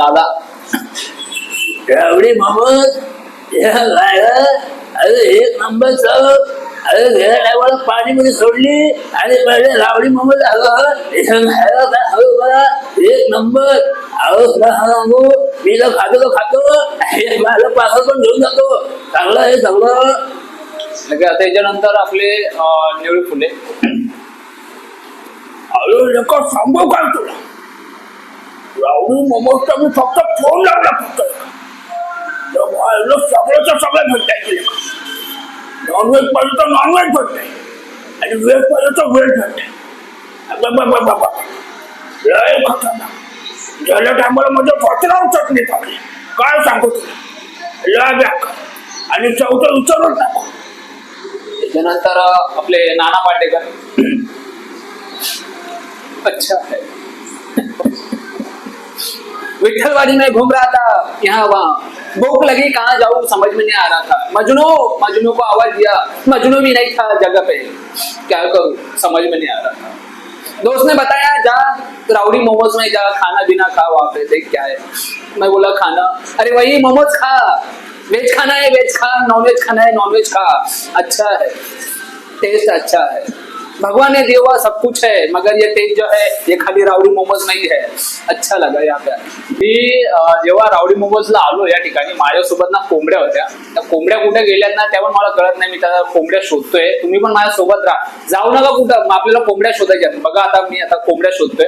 दादा. एवढी मोहम्मद हे? अरे एक नंबर चव अरे पाणी मध्ये सोडली आणि पहिले मोहम्मद आलं. एक नंबर. अहो तुला सांगू मी खातो तर खातो. हे माझं पार्सल पण घेऊन जातो. चांगलं आहे चांगलं. त्याच्यानंतर आपले निळी फुले. अरे नका सांगू काय तुला? रावडी मोमोजचा मी फक्त फोन लावला फक्त. त्यामुळे सगळ्याचं सगळं भेटताय गेले नॉनव्हेज पाहिजे तर नॉनव्हेज भेटतंय. आणि व्हेज पाहिजे तर व्हेज भेटतंय लय खतरनाक गेल्या टायमाला म्हणजे फसराव चटणी टाकली काय सांगू तुला? लय बेकार आणि चौथं विचारून टाकू त्याच्यानंतर आपले नाना पाटेकर अच्छा. विठलवाड़ी में घूम रहा था, यहाँ वहाँ। भूख लगी, कहाँ जाऊँ, समझ में नहीं आ रहा था। मजनू मजनू को आवाज़ दिया, मजनू भी नहीं था जगह पे। क्या करूँ, समझ में नहीं आ रहा था। दोस्त ने बताया, जा, राउडी मोमोज में जा, खाना बिना खा वहाँ पे, देख क्या है। मैं बोला, खाना? अरे वही, मोमोज खा। वेज खाना है, वेज खा, नॉन वेज खाना है, नॉन वेज खा। अच्छा है, टेस्ट अच्छा है। भगवान ने दिया हुआ सब कुछ है मगर ये तेज जो है ये खाली रावडी मोमोज नाही है। अच्छा लगा यहाँ पे। मी जेव्हा रावडी मोमोजला आलो या ठिकाणी माझ्यासोबत ना कोंबड्या होत्या. त्या कोंबड्या कुठे गेल्यात ना त्यावर मला कळत नाही मी त्या कोंबड्या शोधतोय. तुम्ही पण माझ्यासोबत राहा. जाऊ नका कुठं मग आपल्याला कोंबड्या शोधायच्या बघा आता मी आता कोंबड्या शोधतोय.